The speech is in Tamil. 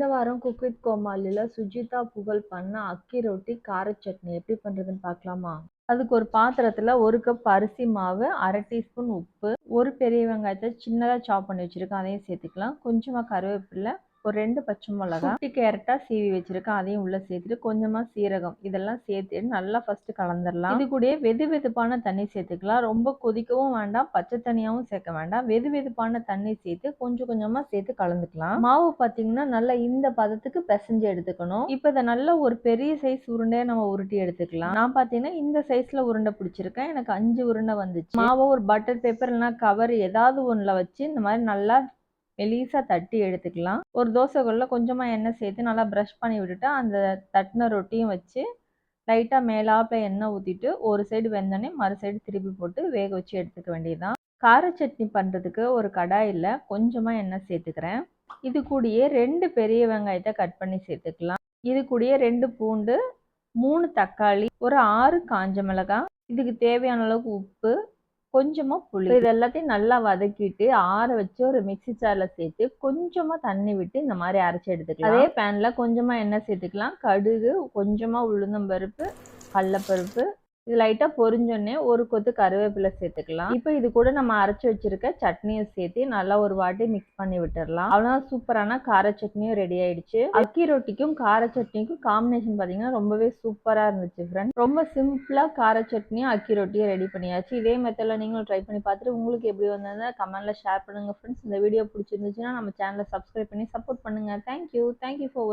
இந்த வாரம் குக் வித் கோமாளில சுஜிதா புகழ் பண்ண அக்கி ரொட்டி கார சட்னி எப்படி பண்றதுன்னு பார்க்கலாமா? அதுக்கு ஒரு பாத்திரத்துல ஒரு கப் அரிசி மாவு அரை டீஸ்பூன் உப்பு ஒரு பெரிய வெங்காயத்தை சின்னதா சாப் பண்ணி வச்சிருக்கேன். அதையும் சேர்த்துக்கலாம். கொஞ்சமா கருவேப்பிலை ஒரு ரெண்டு பச்சை மிளகா குட்டி கேரட்டா சீவி வச்சிருக்கேன். அதையும் உள்ள சேர்த்துட்டு கொஞ்சமா சீரகம் இதெல்லாம் சேர்த்துட்டு நல்லா ஃபர்ஸ்ட் கலந்துடலாம் இது கூட வெது வெதுப்பான தண்ணி சேர்த்துக்கலாம். ரொம்ப கொதிக்கவும் வேண்டாம் பச்சை தண்ணியாவும் சேர்க்க வேண்டாம். வெது வெதுப்பான தண்ணி சேர்த்து கொஞ்சம் கொஞ்சமா சேர்த்து கலந்துக்கலாம். மாவு பாத்தீங்கன்னா நல்லா இந்த பதத்துக்கு பிசைஞ்சு எடுத்துக்கணும். இப்போ இதை நல்ல ஒரு பெரிய சைஸ் உருண்டையா நம்ம உருட்டி எடுத்துக்கலாம். நான் பாத்தீங்கன்னா இந்த சைஸ்ல உருண்டை பிடிச்சிருக்கேன். எனக்கு அஞ்சு உருண்டை வந்துச்சு. மாவை ஒரு பட்டர் பேப்பர் இல்லைன்னா கவர் ஏதாவது ஒண்ணுல வச்சு இந்த மாதிரி நல்லா மெலிசாக தட்டி எடுத்துக்கலாம். ஒரு தோசைக்குள்ள கொஞ்சமாக எண்ணெய் சேர்த்து நல்லா ப்ரஷ் பண்ணி விட்டுட்டு அந்த தட்டின ரொட்டியும் வச்சு லைட்டாக மேலாப்பில் எண்ணெய் ஊற்றிட்டு ஒரு சைடு வெந்தோடனே மறு சைடு திருப்பி போட்டு வேக வச்சு எடுத்துக்க வேண்டியதுதான். கார சட்னி பண்ணுறதுக்கு ஒரு கடாயில் கொஞ்சமாக எண்ணெய் சேர்த்துக்கிறேன். இது கூடயே ரெண்டு பெரிய வெங்காயத்தை கட் பண்ணி சேர்த்துக்கலாம். இது கூடயே ரெண்டு பூண்டு மூணு தக்காளி ஒரு ஆறு காஞ்ச மிளகாய் இதுக்கு தேவையான அளவுக்கு உப்பு கொஞ்சமாக புளி. இது எல்லாத்தையும் நல்லா வதக்கிட்டு ஆற வச்சு ஒரு மிக்சி ஜாரில் சேர்த்து கொஞ்சமாக தண்ணி விட்டு இந்த மாதிரி அரைச்சி எடுத்துக்கலாம். அதே பேனில் கொஞ்சமாக எண்ணெய் சேர்த்துக்கலாம். கடுகு கொஞ்சமாக உளுந்தம்பருப்பு கடலப்பருப்பு இது லைட்டாக பொரிஞ்சோடனே ஒரு கொத்து கருவேப்பிலை சேர்த்துக்கலாம். இப்போ இது கூட நம்ம அரைச்சி வச்சிருக்க சட்னியை சேர்த்து நல்லா ஒரு வாட்டி மிக்ஸ் பண்ணி விட்டுடலாம் அவ்வளோதான் சூப்பரான கார சட்னியும் ரெடி ஆயிடுச்சு. அக்கி ரொட்டிக்கும் கார சட்னிக்கும் காம்பினேஷன் பார்த்தீங்கன்னா ரொம்பவே சூப்பராக இருந்துச்சு ஃப்ரெண்ட் ரொம்ப சிம்பிளாக கார சட்னியும் அக்கி ரொட்டியும் ரெடி பண்ணியாச்சு. இதே மெத்தடில் நீங்களும் ட்ரை பண்ணி பார்த்துட்டு உங்களுக்கு எப்படி வந்ததுன்னா கமெண்ட்ல ஷேர் பண்ணுங்க ஃப்ரெண்ட்ஸ் இந்த வீடியோ பிடிச்சிருந்துச்சுன்னா நம்ம சேனலை சப்ஸ்கிரைப் பண்ணி சப்போர்ட் பண்ணுங்க. Thank you thank you for